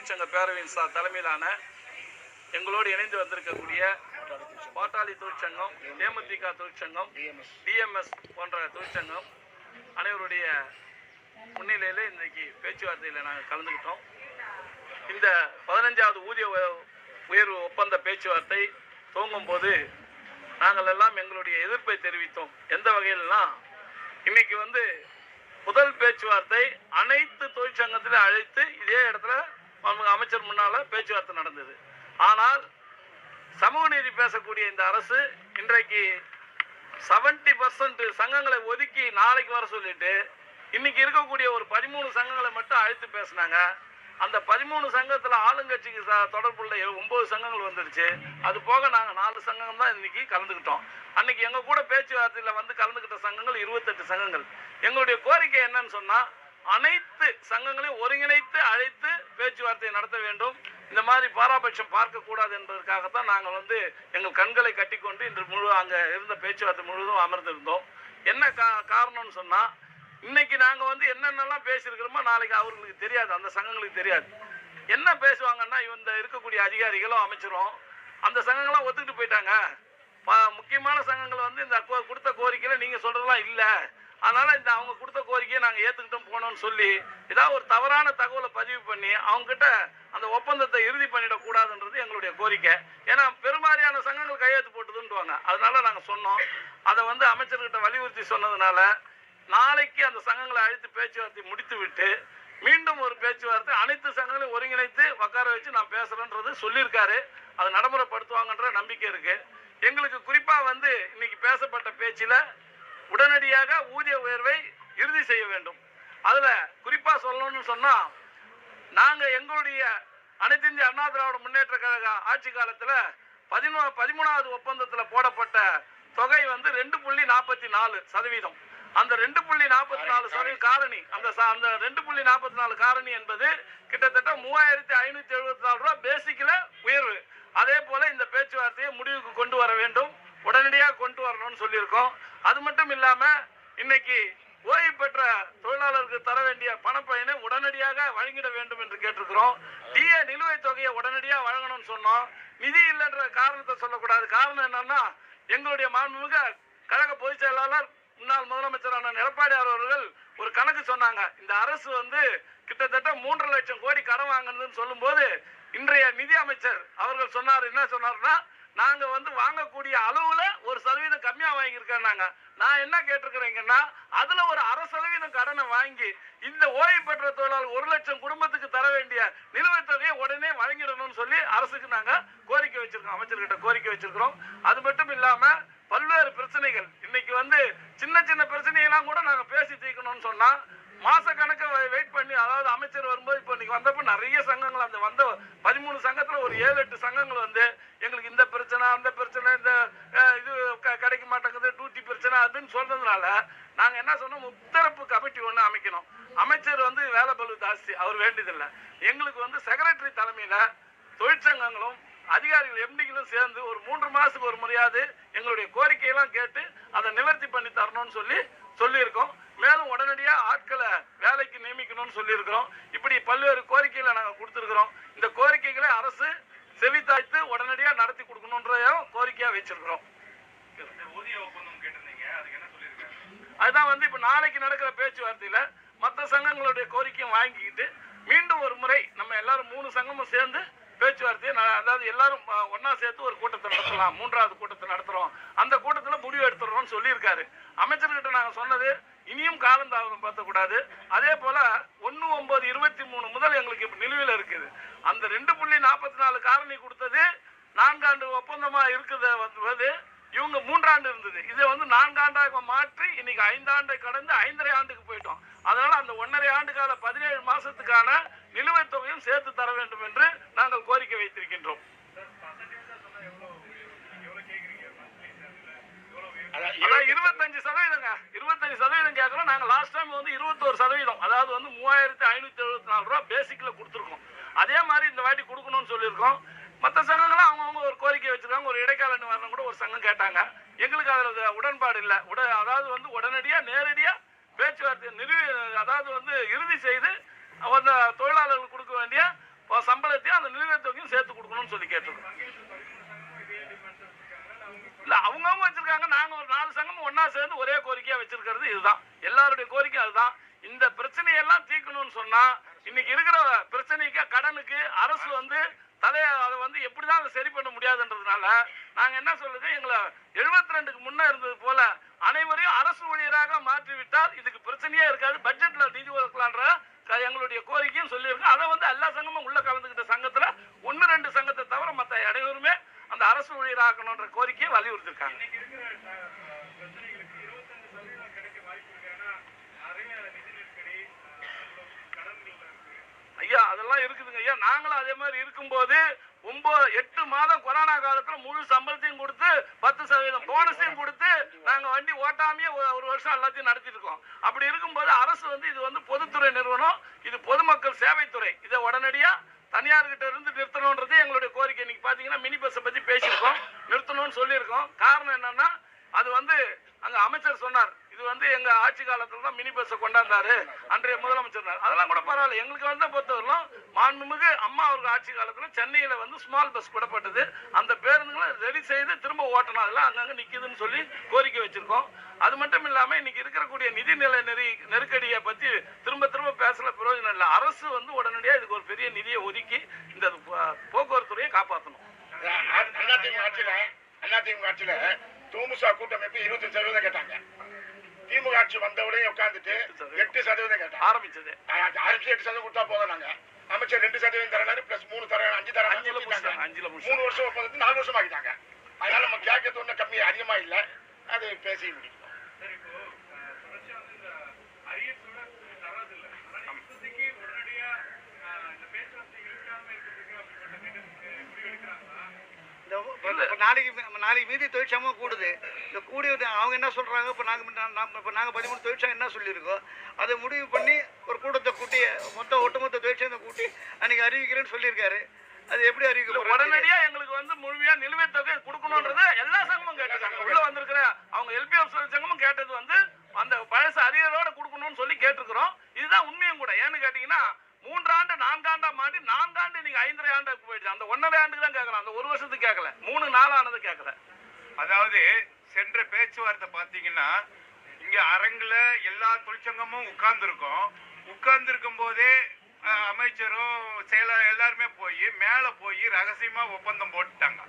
தொழிற்சங்க பேரவையின் சா தலைமையிலான எங்களோடு இணைந்து வந்திருக்கக்கூடிய பாட்டாளி தொழிற்சங்கம் தேமுதிக தொழிற்சங்கம் டிஎம்எஸ் போன்ற தொழிற்சங்கம் அனைவருடைய முன்னிலையில் இன்றைக்கு பேச்சுவார்த்தையில் நாங்கள் கலந்துக்கிட்டோம். இந்த பதினஞ்சாவது ஊதிய உயர்வு ஒப்பந்த பேச்சுவார்த்தை துவங்கும் போது நாங்கள் எல்லாம் எங்களுடைய எதிர்ப்பை தெரிவித்தோம். எந்த வகையிலனா இன்னைக்கு வந்து முதல் பேச்சுவார்த்தை அனைத்து தொழிற்சங்கத்திலும் அழைத்து இதே இடத்துல மாண்புமிகு அமைச்சர் முன்னால் பேச்சுவார்த்தை நடந்தது. ஆனால் சமூக நீதி பேசக்கூடிய இந்த அரசு இன்றைக்கு செவன்டி பர்சன்ட் சங்கங்களை ஒதுக்கி நாளைக்கு வர சொல்லிட்டு இன்னைக்கு இருக்கக்கூடிய ஒரு பதிமூணு சங்கங்களை மட்டும் அழைத்து பேசினாங்க. அந்த பதிமூணு சங்கத்தில் ஆளுங்கட்சிக்கு தொடர்புள்ள ஒன்பது சங்கங்கள் வந்துடுச்சு அது போக நாங்கள் நாலு சங்கம் தான் இன்னைக்கு கலந்துக்கிட்டோம். அன்னைக்கு எங்க கூட பேச்சுவார்த்தையில் வந்து கலந்துக்கிட்ட சங்கங்கள் இருபத்தெட்டு சங்கங்கள். எங்களுடைய கோரிக்கை என்னன்னு சொன்னால் அனைத்து சங்கங்களையும் ஒருங்கிணைத்து அழைத்து பேச்சுவார்த்தை நடத்த வேண்டும். இந்த மாதிரி பாராபட்சம் பார்க்கக்கூடாது என்பதற்காகத்தான் நாங்கள் வந்து எங்கள் கண்களை கட்டிக்கொண்டு இன்று முழு அங்கே இருந்த பேச்சுவார்த்தை முழுவதும் அமர்ந்திருந்தோம். என்ன கா காரணம்னு சொன்னால் இன்னைக்கு நாங்கள் வந்து என்னென்னலாம் பேசியிருக்கிறோமோ நாளைக்கு அவர்களுக்கு தெரியாது அந்த சங்கங்களுக்கு தெரியாது. என்ன பேசுவாங்கன்னா இந்த இருக்கக்கூடிய அதிகாரிகளும் அமைச்சரும் அந்த சங்கங்கள்லாம் ஒத்துக்கிட்டு போயிட்டாங்க. முக்கியமான சங்கங்கள் வந்து இந்த கோ- கொடுத்த கோரிக்கையில் நீங்கள் சொல்கிறதெல்லாம் இல்லை. அதனால இந்த அவங்க கொடுத்த கோரிக்கையை நாங்கள் ஏற்றுக்கிட்டோம் போனோம்னு சொல்லி ஏதாவது ஒரு தவறான தகவலை பதிவு பண்ணி அவங்ககிட்ட அந்த ஒப்பந்தத்தை இறுதி பண்ணிடக்கூடாதுன்றது எங்களுடைய கோரிக்கை. ஏன்னா பெருமாறியான சங்கங்கள் கையெழுத்து போட்டுதுன்னுவாங்க. அதனால நாங்கள் சொன்னோம். அதை வந்து அமைச்சர்கிட்ட வலியுறுத்தி சொன்னதுனால நாளைக்கு அந்த சங்கங்களை அழைத்து பேச்சுவார்த்தை முடித்து விட்டு மீண்டும் ஒரு பேச்சுவார்த்தை அனைத்து சங்கங்களையும் ஒருங்கிணைத்து உட்கார வச்சு நான் பேசுறேன்றது சொல்லியிருக்காரு. அதை நடைமுறைப்படுத்துவாங்கன்ற நம்பிக்கை இருக்கு. எங்களுக்கு குறிப்பா வந்து இன்னைக்கு பேசப்பட்ட பேச்சில் உடனடியாக ஊதிய உயர்வை இறுதி செய்ய வேண்டும். அதுல குறிப்பா சொல்லணும்னு சொன்னா நாங்க எங்களுடைய அனைத்து இந்திய அண்ணா திராவிட முன்னேற்ற கழக ஆட்சி காலத்துல பதினோ பதிமூணாவது ஒப்பந்தத்துல போடப்பட்ட தொகை வந்து ரெண்டு புள்ளி நாற்பத்தி நாலு சதவீதம். அந்த ரெண்டு புள்ளி நாற்பத்தி நாலு சதவீத காரணி அந்த அந்த ரெண்டு புள்ளி நாற்பத்தி நாலு காரணி என்பது கிட்டத்தட்ட மூவாயிரத்தி ஐநூத்தி எழுபத்தி நாலு ரூபாய் பேசிக்ல உயர்வு. அதே போல இந்த பேச்சுவார்த்தையை முடிவுக்கு கொண்டு வர வேண்டும். உடனடியாக கொண்டு வரணும்னு சொல்லியிருக்கோம். அது மட்டும் இல்லாமல் இன்னைக்கு ஓய்வு பெற்ற தொழிலாளருக்கு தர வேண்டிய பணப்பயனை உடனடியாக வழங்கிட வேண்டும் என்று கேட்டிருக்கிறோம். டிஏ நிலுவைத் தொகையை உடனடியாக வழங்கணும்னு சொன்னோம். நிதி இல்லைன்ற காரணத்தை சொல்லக்கூடாது. காரணம் என்னன்னா எங்களுடைய மாண்புமிகு கழக பொதுச் செயலாளர் முன்னாள் முதலமைச்சரான எடப்பாடியார் அவர்கள் ஒரு கணக்கு சொன்னாங்க. இந்த அரசு வந்து கிட்டத்தட்ட மூன்று லட்சம் கோடி கடன் வாங்குனதுன்னு சொல்லும்போது இன்றைய நிதி அமைச்சர் அவர்கள் சொன்னார் என்ன சொன்னார்னா நாங்க வந்து வாங்கக்கூடிய அளவுல ஒரு சதவீதம் கம்மியா வாங்கியிருக்கேன்னாங்க. நான் என்ன கேட்டிருக்கிறேங்கன்னா அதுல ஒரு அரை சதவீதம் கடனை வாங்கி இந்த ஓய்வு பெற்ற தொழிலாளர் ஒரு லட்சம் குடும்பத்துக்கு தர வேண்டிய நிலுவைத் தொகையை உடனே வழங்கிடணும்னு சொல்லி அரசுக்கு நாங்க கோரிக்கை வச்சிருக்கோம் அமைச்சர்கிட்ட கோரிக்கை வச்சிருக்கிறோம். அது மட்டும் இல்லாம பல்வேறு பிரச்சனைகள். இன்னைக்கு வந்து சின்ன சின்ன பிரச்சனைகள்லாம் கூட நாங்க பேசி தீர்க்கணும்னு சொன்னா மாச கணக்க வெயிட் பண்ணி அதாவது அமைச்சர் வரும்போது இப்போ இன்னைக்கு வந்தப்ப நிறைய சங்கங்கள் அந்த வந்த பதிமூணு சங்கத்துல ஒரு ஏழு எட்டு சங்கங்கள் வந்து எங்களுக்கு இந்த பிரச்சனை அந்த பிரச்சனை இந்த இது க- கிடைக்க மாட்டேங்குது டூட்டி பிரச்சனை அதுன்னு சொல்றதுனால நாங்க என்ன சொன்னோம் முத்தரப்பு கமிட்டி ஒண்ணு அமைக்கணும். அமைச்சர் வந்து வேலை பளு ஜாஸ்தி அவர் வேண்டியதில்லை. எங்களுக்கு வந்து செக்ரட்டரி தலைமையில தொழிற்சங்கங்களும் அதிகாரிகள் எம்டிகளும் சேர்ந்து ஒரு மூன்று மாசத்துக்கு ஒரு முறையாவது எங்களுடைய கோரிக்கையெல்லாம் கேட்டு அதை நிவர்த்தி பண்ணி தரணும்னு சொல்லி சொல்லியிருக்கோம். மேலும் உடனடியா ஆட்களை வேலைக்கு நியமிக்கணும்னு சொல்லியிருக்கிறோம். இப்படி பல்வேறு கோரிக்கைகளை நாங்கள் கொடுத்துருக்கிறோம். இந்த கோரிக்கைகளை அரசு செவித்தாய்த்து உடனடியா நடத்தி கொடுக்கணுன்றதையும் கோரிக்கையா வச்சிருக்கிறோம். அதுதான் வந்து இப்ப நாளைக்கு நடக்கிற பேச்சுவார்த்தையில மற்ற சங்கங்களுடைய கோரிக்கையும் வாங்கிக்கிட்டு மீண்டும் ஒரு முறை நம்ம எல்லாரும் மூணு சங்கமும் சேர்ந்து பேச்சுவார்த்தையை அதாவது எல்லாரும் ஒண்ணா சேர்த்து ஒரு கூட்டத்தை நடத்தலாம். மூன்றாவது கூட்டத்தை நடத்துறோம். அந்த கூட்டத்துல முடிவு எடுத்துடுறோம்னு சொல்லியிருக்காரு. அமைச்சர்கிட்ட நாங்க சொன்னது இனியும் காலம் தாமதம் பார்த்தக்கூடாது அதே போல ஒண்ணு ஒன்பது இருபத்தி மூணு முதல் எங்களுக்கு இப்போ நிலுவையில் இருக்குது. அந்த ரெண்டு புள்ளி நாற்பத்தி நாலு காரணி கொடுத்தது நான்காண்டு ஒப்பந்தமா இருக்குது வந்து இவங்க மூன்றாண்டு இருந்தது. இதை வந்து நான்காண்டாக மாற்றி இன்னைக்கு ஐந்தாண்டை கடந்து ஐந்தரை ஆண்டுக்கு போயிட்டோம். அதனால அந்த ஒன்றரை ஆண்டு கால பதினேழு மாசத்துக்கான நிலுவைத் தொகையும் சேர்த்து தர வேண்டும் என்று நாங்கள் கோரிக்கை வைத்திருக்கின்றோம். இருபத்தஞ்சு சதவீதங்க. இருபத்தஞ்சு சதவீதம் நாங்கள் நாங்க லாஸ்ட் டைம் வந்து இருபத்தோரு சதவீதம் அதாவது வந்து மூவாயிரத்தி ஐநூத்தி எழுபத்தி நாலு ரூபா பேசிக்ல கொடுத்துருக்கோம். அதே மாதிரி இந்த வாட்டி கொடுக்கணும்னு சொல்லியிருக்கோம். மற்ற சங்கங்களும் அவங்கவுங்க ஒரு கோரிக்கை வச்சிருக்காங்க ஒரு இடைக்கால நிவாரணம் கூட ஒரு சங்கம் கேட்டாங்க. எங்களுக்கு அதில் உடன்பாடு இல்லை. உட அதாவது வந்து உடனடியாக நேரடியாக பேச்சுவார்த்தை நிறுவி அதாவது வந்து இறுதி செய்து அந்த தொழிலாளர்களுக்கு கொடுக்க வேண்டிய சம்பளத்தையும் அந்த நிலுவைத் தொகையும் சேர்த்து கொடுக்கணும்னு சொல்லி கேட்டிருக்கோம். இல்லை அவங்கவுங்க வச்சிருக்காங்க நாங்கள் ஒரு நாலு சங்கமும் ஒன்றா சேர்ந்து ஒரே கோரிக்கையாக வச்சிருக்கிறது இதுதான். எல்லாருடைய கோரிக்கை அதுதான். இந்த பிரச்சனையெல்லாம் தீர்க்கணும்னு சொன்னா இன்னைக்கு இருக்கிற பிரச்சனைக்கு கடனுக்கு அரசு வந்து தலைய அதை வந்து எப்படிதான் அதை சரி பண்ண முடியாதுன்றதுனால நாங்க என்ன சொல்லுது எங்களை எழுபத்தி ரெண்டுக்கு முன்னே இருந்தது போல அனைவரையும் அரசு ஊழியராக மாற்றி விட்டால் இதுக்கு பிரச்சனையே இருக்காது. பட்ஜெட்ல நிதி ஒதுக்கலான்ற க- எங்களுடைய கோரிக்கையும் சொல்லியிருக்கோம் அதை வந்து எல்லா சங்கமும் உள்ள கலந்துக்கிட்ட சங்கத்துல ஒன்னு ரெண்டு சங்கத்தை தவிர மற்ற அனைவருமே அந்த அரசு ஊழியராக்கணுன்ற கோரிக்கையை வலியுறுத்திருக்காங்க. ஐயா அதெல்லாம் இருக்குதுங்க ஐயா. நாங்களும் அதே மாதிரி இருக்கும்போது ஒன்பது எட்டு மாதம் கொரோனா காலத்துல முழு சம்பளத்தையும் கொடுத்து பத்து சதவீதம் போனஸையும் கொடுத்து நாங்க வண்டி ஓட்டாமையே ஒரு- ஒரு வருஷம் எல்லாத்தையும் நடத்திட்டு இருக்கோம். அப்படி இருக்கும்போது அரசு வந்து இது வந்து பொதுத்துறை நிறுவனம் இது பொதுமக்கள் சேவைத்துறை. இதை உடனடியா தனியார்கிட்ட இருந்து நிறுத்தணுன்றது எங்களுடைய கோரிக்கை. இன்னைக்கு பாத்தீங்கன்னா மினி பஸ்ஸை பத்தி பேசியிருக்கோம் நிறுத்தணும்னு சொல்லியிருக்கோம். காரணம் என்னன்னா அது வந்து அங்க அமைச்சர் சொன்னார். இது வந்து எங்க ஆட்சி காலத்துல தான் மினி பஸ்ஸை கொண்டாந்தாரு. அன்றைய முதலமைச்சர் அதெல்லாம் கூட பரவாயில்ல. எங்களுக்கு வந்து பொறுத்தவரையிலும் மாண்புமிகு அம்மா அவர்கள் ஆட்சி காலத்துல சென்னையில வந்து ஸ்மால் பஸ் விடப்பட்டது. அந்த பேருந்துகளை ரெடி செய்து திரும்ப ஓட்டணும். அதெல்லாம் அங்கங்க நிக்குதுன்னு சொல்லி கோரிக்கை வச்சிருக்கோம். அது மட்டும் இல்லாம இன்னைக்கு இருக்கக்கூடிய நிதிநிலை நெறி நெருக்கடியை பத்தி திரும்ப திரும்ப பேசல பிரயோஜனம் இல்லை. அரசு வந்து உடனடியா இதுக்கு ஒரு பெரிய நிதியை ஒதுக்கி இந்த போக்குவரத்துறையை காப்பாற்றணும் அதிமுக ஆட்சியில அதிமுக ஆட்சியில தூமுசா கூட்டமைப்பு இருபத்தி சதவீதம் கேட்டாங்க? திமுக ஆட்சி வந்த உடனே உட்கார்ந்துட்டு எட்டு சதவீதம். கேட்டாங்க. ஆரம்பிச்சது. ஆரம்பிச்சு எட்டு சதவீதம் கொடுத்தா போதும் நாங்க. அமைச்சர் ரெண்டு சதவீதம் தரனாரு பிளஸ் மூணு தர அஞ்சு தர அஞ்சுல மூணு வருஷம் நாலு வருஷம் ஆகிட்டாங்க அதனால நம்ம கேட்கறது ஒன்றும் கம்மி அதிகமா இல்ல. அது பேசி முடிக்கும் சரி இப்போ அஹ், தொடர்ச்சியா வந்து இந்த அரியர்ஸோட தர்றதில்ல ஆனா இப்போதைக்கு உடனடியா அஹ், இந்த பேச்சுவார்த்தை இழுக்காம இருக்கிறதுக்கு அப்படிப்பட்ட நிதி- முடிவு எடுக்கிறாங்களா இந்த இப்ப- இப்ப நாளைக்கு நாளைக்கு மீதி தொழிற்சங்கம் கூடுது. இந்த கூடி வந்து அவங்க என்ன சொல்றாங்க? இப்போ நாங்கள் இப்போ நாங்கள் பதிமூணு தொழிற்சங்கம் என்ன சொல்லியிருக்கோம்? அதை முடிவு பண்ணி ஒரு கூட்டத்தை கூட்டி மொத்த ஒட்டுமொத்த தொழிற்சங்கத்தை கூட்டி அன்னைக்கு அறிவிக்கிறேன்னு சொல்லியிருக்காரு. அது எப்படி அறிவிக்க இல்ல, போறாங்க உடனடியா எங்களுக்கு வந்து முழுமையா நிலுவைத் தொகை கொடுக்கணும்ன்றத எல்லா சங்கமும் கேட்டிருக்காங்க உள்ள வந்திருக்கிற அவங்க எல்பிஎஃப் சங்கமும் கேட்டது வந்து அந்த பழசு அரியரோட கொடுக்கணும்னு சொல்லி கேட்டிருக்கிறோம். இதுதான் உண்மையும் கூட. ஏன்னு கேட்டீங்கன்னா மூன்றாண்டு நான்காண்டா மாட்டி நான்காண்டு நீங்க ஐந்தரை ஆண்டுக்கு போயிடுச்சு. அந்த ஒன்னரை ஆண்டுக்கு தான் கேட்கலாம். அந்த ஒரு வருஷத்துக்கு கேட்கல. மூணு நாலானது கேட்கல. அதாவது சென்ற பேச்சுவார்த்தை பார்த்தீங்கன்னா இங்க அரங்குல எல்லா தொழிற்சங்கமும் உட்கார்ந்துருக்கோம். உட்கார்ந்துருக்கும் போதே அமைச்சரும் செயலர் எல்லாருமே போய் மேல போய் ரகசியமா ஒப்பந்தம் போட்டுட்டாங்க.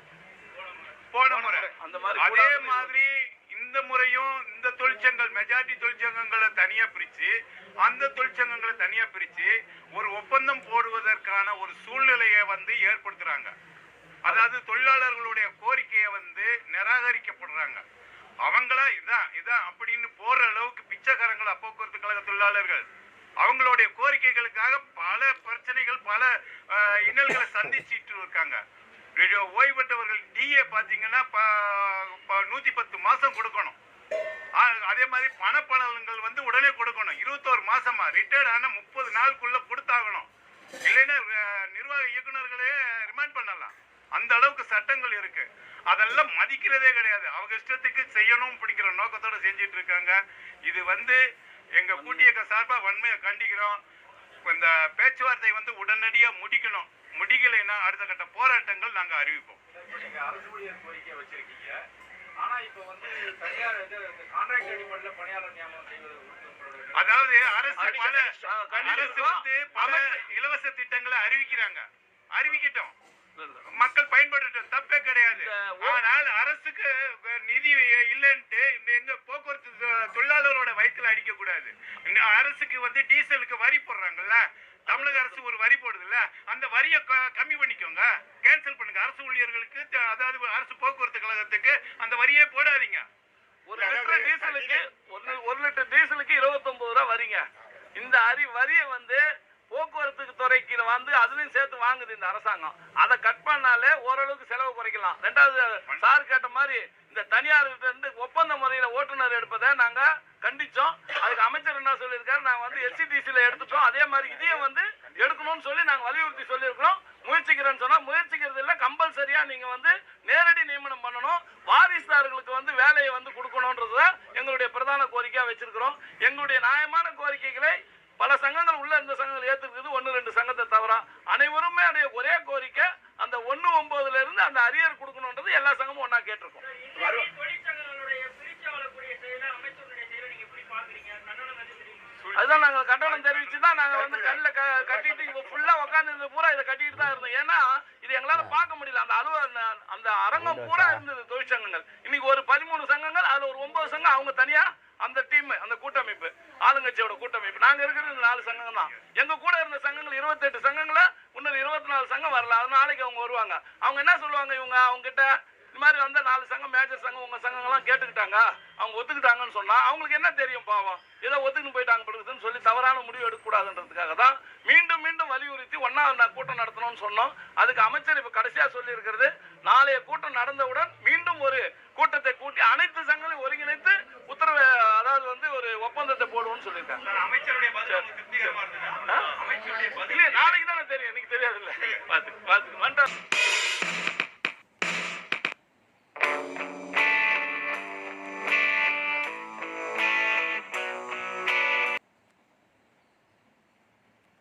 போன முறை. அந்த அதே மாதிரி இந்த முறையும் இந்த தொழிற்சங்கங்கள் மெஜாரிட்டி தொழிற்சங்கங்களை தனியா பிரிச்சு அந்த தொழிற்சங்கங்களை தனியா பிரிச்சு ஒரு ஒப்பந்தம் போடுவதற்கான ஒரு சூழ்நிலையை வந்து ஏற்படுத்துறாங்க. அதாவது தொழிலாளர்களுடைய கோரிக்கையை வந்து நிராகரிக்கப்படுறாங்க. அவங்களா இதான் இதான் அப்படின்னு போற அளவுக்கு பிச்சைக்காரங்களா போக்குவரத்து கழக தொழிலாளர்கள் அவங்களுடைய கோரிக்கைகளுக்காக பல பிரச்சனைகள் பல இன்னல்களை சந்திச்சிட்டு இருக்காங்க. ஓய்வு பெற்றவர்கள் டிஏ பார்த்தீங்கன்னா ப- ப- பத்து மாதம் கொடுக்கணும். அதே மாதிரி பணப்பலன்கள் வந்து உடனே கொடுக்கணும். இருபத்தோரு மாசமா. ரிட்டையர்ட் ஆன முப்பது நாளுக்குள்ள கொடுத்தாகணும். இல்லைன்னா நிர்வாக இயக்குனர்களே ரிமைண்ட் பண்ணலாம். அந்த அளவுக்கு சட்டங்கள் இருக்கு. அதெல்லாம் மதிக்கிறதே கிடையாது. அவங்க இஷ்டத்துக்கு செய்யணும் பிடிக்கிற நோக்கத்தோட செஞ்சிட்டு இருக்காங்க. இது வந்து எங்க கூட்டியக்க சார்பா வன்மையை கண்டிக்கிறோம். இந்த பேச்சுவார்த்தை வந்து உடனடியாக முடிக்கணும். முடிக்கலைன்னா அடுத்த கட்ட போராட்டங்கள் நாங்க அறிவிப்போம். அதாவது அரசு பல அரசு. வந்து பல இலவச திட்டங்களை அறிவிக்கிறாங்க. அறிவிக்கட்டும். மக்கள் பயன்படுத்தட்டும் தப்பே கிடையாது. ஆனால் அரசுக்கு நிதி இல்லைன்ட்டு எங்க போக்குவரத்து தொழிலாளரோட வயிற்றுல அடிக்க கூடாது அரசுக்கு வந்து டீசலுக்கு வரி போடுறாங்கல்ல தமிழக அரசு ஒரு வரி போடுதுல்ல அந்த வரியை கம்மி பண்ணிக்கோங்க. கேன்சல் பண்ணுங்க. அரசு ஊழியர்களுக்கு அதாவது அரசு போக்குவரத்து கழகத்துக்கு அந்த வரியே போடாதீங்க. ஒரு லிட்டர் டீசலுக்கு ஒரு ஒரு லிட்டர் டீசலுக்கு இருபத்தொன்பது ரூபா வரீங்க. இந்த அரி வரியை வந்து போக்குவரத்துக்கு துறைக்கு வந்து அதுலயும் சேர்த்து வாங்குது இந்த அரசாங்கம். அதை கட் பண்ணாலே ஓரளவுக்கு செலவு குறைக்கலாம். ரெண்டாவது சார் கேட்ட மாதிரி இந்த தனியார்கிட்ட இருந்து ஒப்பந்த முறையில ஓட்டுநர் எடுப்பதை நாங்க கண்டிச்சோம். அதுக்கு அமைச்சர் என்ன சொல்லியிருக்காரு? நாங்க வந்து எஸ்சிடிசியில் எடுத்துட்டோம். அதே மாதிரி இதையும் வந்து எடுக்கணும்னு சொல்லி நாங்க வலியுறுத்தி சொல்லியிருக்கிறோம். முயற்சிக்கிறேன்னு சொன்னா முயற்சிக்கிறது இல்லை கம்பல்சரியா நீங்க வந்து நேரடி நியமனம் பண்ணணும். வாரிசுதாரர்களுக்கு வந்து வேலையை வந்து கொடுக்கணும்ன்றத எங்களுடைய பிரதான கோரிக்கையா வச்சிருக்கிறோம். எங்களுடைய நியாயமான கோரிக்கைகளை பல சங்கங்கள் உள்ள இருந்த சங்கங்கள் ஏத்துக்குது ஒன்னு ரெண்டு சங்கத்தை தவிர அனைவருமே அடைய அந்த அரியர் கொடுக்கணுன்றது எல்லா சங்கமும் ஒண்ணா கேட்டிருக்கோம் வரும் தொழிற்சங்கங்களுடைய பிரிச்சு வளரக்கூடிய செயலை அமைச்சருடைய செயலை நீங்க எப்படி பாக்குறீங்க கண்டனம் வந்து தெரியுமா அதுதான் நாங்க கண்டனம் தெரிவிச்சு தான் நாங்க வந்து கல்ல க- கட்டிட்டு இப்போ ஃபுல்லா உட்காந்து பூரா இதை கட்டிட்டு தான் இருந்தோம். ஏன்னா இது எங்களால பார்க்க முடியல. அந்த அலுவ அந்த- அரங்கம் பூரா இருந்தது தொழிற்சங்கங்கள். இன்னைக்கு ஒரு பதிமூணு சங்கங்கள் அதுல ஒரு ஒன்பது சங்கம் அவங்க தனியா அந்த டீம் அந்த கூட்டமைப்பு ஆளுங்கட்சியோட கூட்டமைப்பு. நாங்க இருக்கிறது நாலு சங்கம் தான். எங்க கூட இருந்த சங்கங்கள் இருபத்தெட்டு சங்கங்கள இன்னொரு இருபத்தி நாலு சங்கம் வரல. அது நாளைக்கு அவங்க வருவாங்க. அவங்க என்ன சொல்லுவாங்க இவங்க? அவங்க கிட்ட இந்த மாதிரி வந்த நாலு சங்கம் மேஜர் சங்கம் உங்க சங்கங்கள்லாம் கேட்டுக்கிட்டாங்க. அவங்க ஒத்துக்கிட்டாங்கன்னு சொன்னா அவங்களுக்கு என்ன தெரியும் பாவம்? ஏதோ ஒத்துக்கிட்டு போயிட்டாங்க படுக்குதுன்னு சொல்லி தவறான முடிவு எடுக்கக்கூடாதுன்றதுக்காக தான் மீண்டும் மீண்டும் வலியுறுத்தி ஒன்னா கூட்டம் நடத்தணும்னு சொன்னோம். அதுக்கு அமைச்சர் இப்ப கடைசியா சொல்லி இருக்கிறது நாளைய கூட்டம் நடந்தவுடன் மீண்டும் ஒரு கூட்டத்தை கூட்டி அனைத்து சங்கங்களையும் ஒருங்கிணைத்து உத்தரவு அதாவது வந்து ஒரு ஒப்பந்தத்தை போடுவோம்னு சொல்லியிருக்காங்க. அமைச்சருடைய நாளைக்கு தானே தெரியும். எனக்கு தெரியாது இல்ல பாத்து பாத்து வந்துட்டேன்